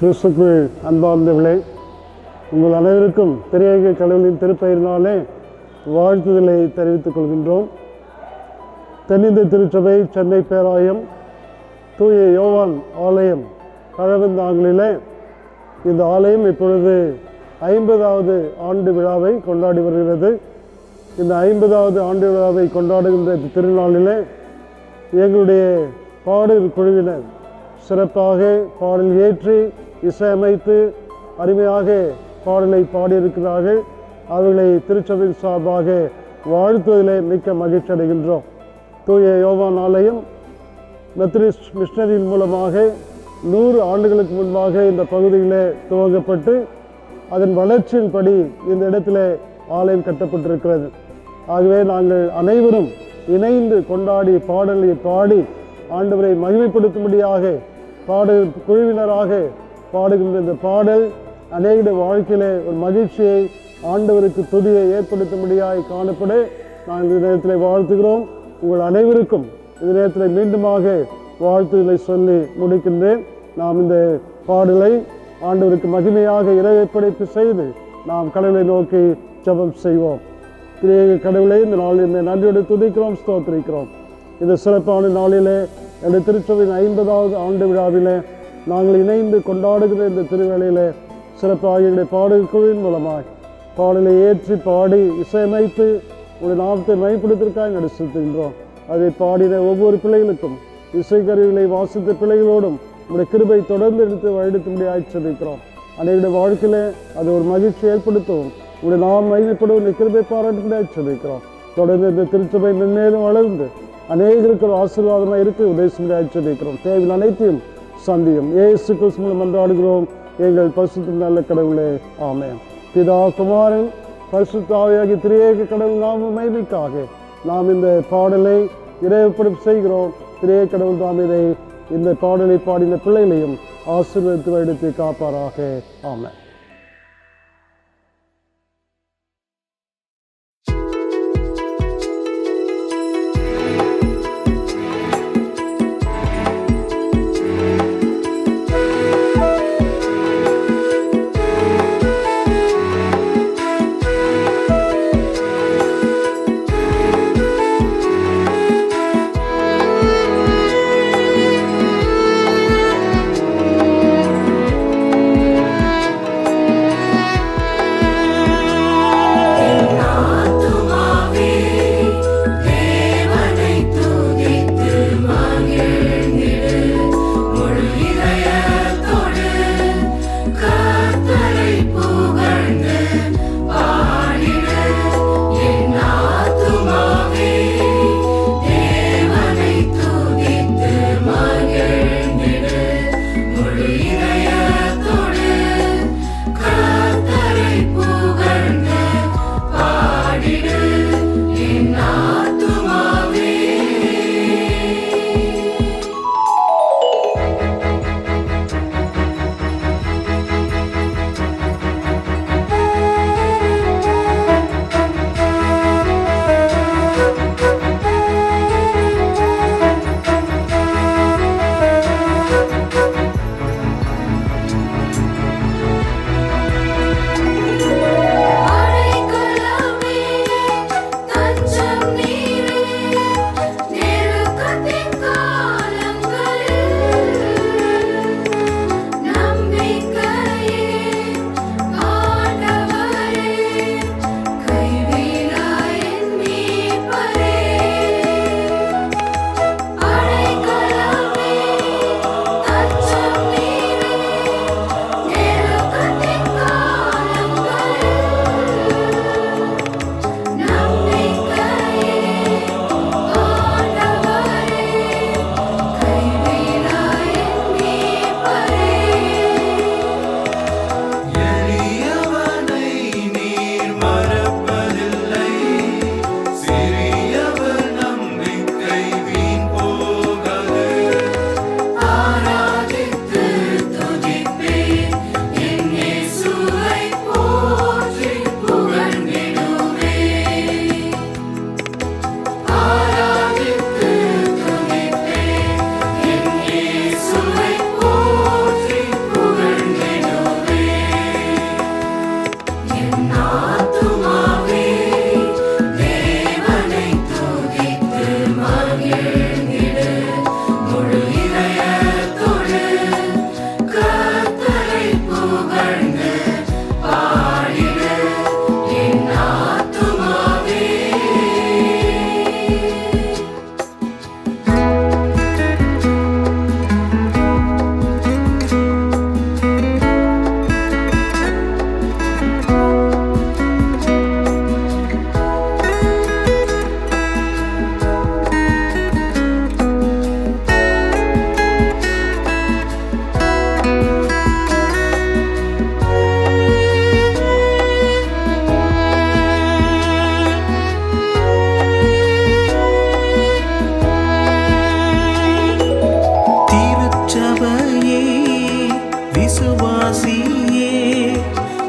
கிறிஸ்துக்குள் அன்பார்ந்தவர்களே உங்கள் அனைவருக்கும் திரையக கடவுளின் திருப்பெயரினாலே வாழ்த்துதலை தெரிவித்துக் கொள்கின்றோம். தென்னிந்திய திருச்சபை சென்னை பேராயம் தூய யோவான் ஆலயம் கழகந்தாங்களிலே இந்த ஆலயம் இப்பொழுது ஐம்பதாவது ஆண்டு விழாவை கொண்டாடி வருகிறது. இந்த ஐம்பதாவது ஆண்டு விழாவை கொண்டாடுகின்ற திருநாளிலே எங்களுடைய பாடல் குழுவினர் சிறப்பாக பாடல் ஏற்றி இசையமைத்து அருமையாக பாடலை பாடியிருக்கிறார்கள். அவர்களை திருச்சபையின் சார்பாக வாழ்த்துவதிலே மிக்க மகிழ்ச்சி அடைகின்றோம். தூய யோவான் ஆலயம் மெத்தடிஸ்ட் மிஷனரியின் மூலமாக நூறு ஆண்டுகளுக்கு முன்பாக இந்த பகுதியிலே துவங்கப்பட்டு அதன் வளர்ச்சியின்படி இந்த இடத்திலே ஆலயம் கட்டப்பட்டிருக்கிறது. ஆகவே நாங்கள் அனைவரும் இணைந்து கொண்டாடி பாடலை பாடி ஆண்டவரை மகிமைப்படுத்தும்படியாக பாடல் குழுவினராக பாடுகின்ற இந்த பாடல் அநேக வாழ்க்கையில் ஒரு மகிழ்ச்சியை ஆண்டவருக்கு துதியை ஏற்படுத்தும்படியாய் காணப்பட நாங்கள் இந்த நேரத்தில் வாழ்த்துகிறோம். உங்கள் அனைவருக்கும் இந்த நேரத்தில் மீண்டுமாக வாழ்த்துதலை சொல்லி முடிக்கின்றேன். நாம் இந்த பாடலை ஆண்டவருக்கு மகிமையாக இறைப்படைப்பு செய்து நாம் கடவுளை நோக்கி ஜெபம் செய்வோம். திரேக கடவுளை இந்த நாளில் இந்த நன்றியோடு துதிக்கிறோம் ஸ்தோத்திரிக்கிறோம். இந்த சிறப்பான நாளிலே என்னுடைய திருச்சபையின் ஐம்பதாவது ஆண்டு விழாவிலே நாங்கள் இணைந்து கொண்டாடுகிற இந்த திருவேளையில் சிறப்பாக எங்களுடைய பாடல்களின் மூலமாய். பாடலை ஏற்றி பாடி இசையமைத்து ஒரு நாமத்தை மைப்படுத்திற்காக நடிச்சிருக்கின்றோம் அதை பாடின ஒவ்வொரு பிள்ளைகளுக்கும் இசைக்கருவிகளை வாசித்த பிள்ளைகளோடும் உங்களுடைய கிருபை தொடர்ந்து எடுத்து வழிநடத்தும்படி ஆய்ச்சிருக்கிறோம் அனைவருடைய வாழ்க்கையில் அது ஒரு மகிழ்ச்சி ஏற்படுத்தவும் உங்களுடைய நாம் மகிழ்ப்படும் உங்களுடைய கிருபை பாராட்டும்படி ஆய்ச்சிருக்கிறோம் தொடர்ந்து இந்த திருச்சபை மென்மேலும் வளர்ந்து அநேகருக்கு ஒரு ஆசீர்வாதமாக இருக்க உதவி ஆய்ச்சிருக்கிறோம் தேவையில் அனைத்தையும் சந்தியும். ஏசு கிறிஸ்து மூலம் மன்றாடுகிறோம். எங்கள் பரிசுத்த நல்ல கடவுளே ஆமென். பிதா குமாரன் பரிசுத்தாவியாகி திரியேக கடவுள் நாம மைவிக்காக நாம் இந்த பாடலை இறைவப்படும் செய்கிறோம். திரையே கடவுள் தாம் இதை இந்த பாடலை பாடின பிள்ளைகளையும் ஆசீர்வதித்து எடுத்து காப்பாராக. ஆமென்.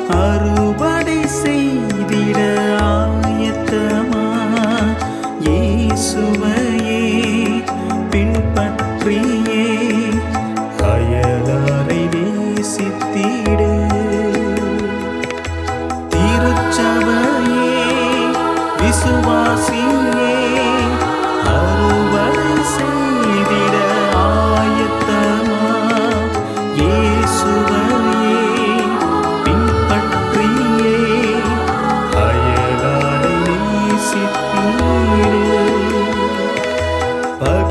அறுவடை செய்திட ஆயத்தமா? இயேசுவையே பின்பற்றியே. அயலாரை நேசித்திட. திருச்சபையே விசுவாசியே அறுவடை செய்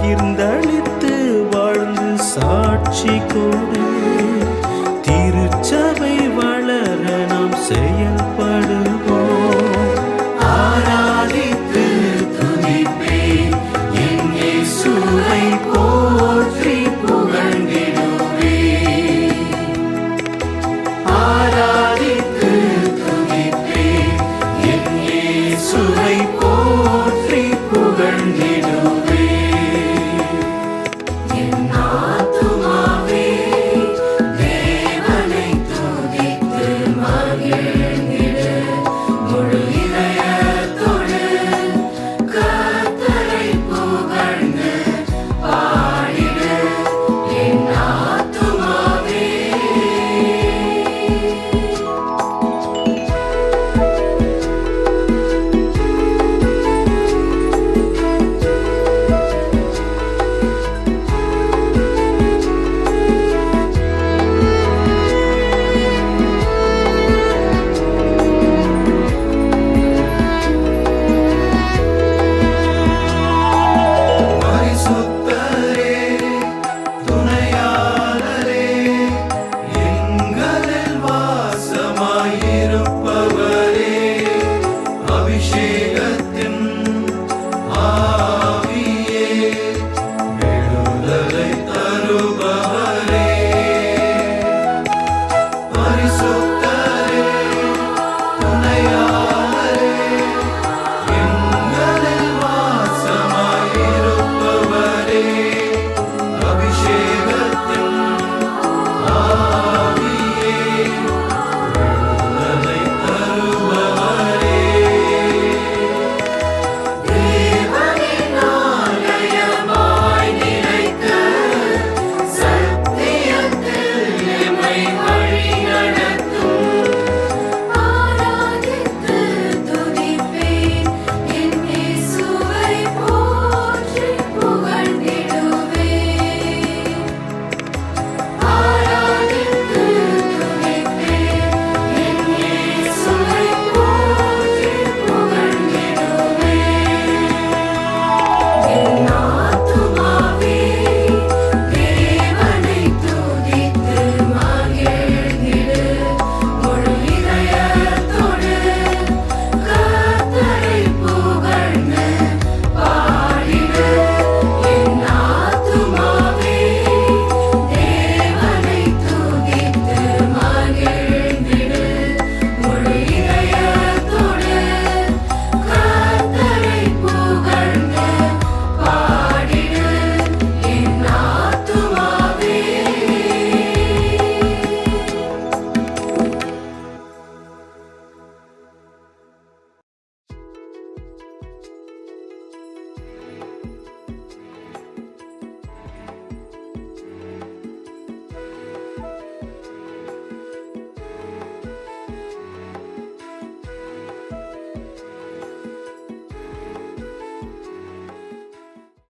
பகிர்ந்தளித்து வாழ்ந்து சாட்சி கூடு.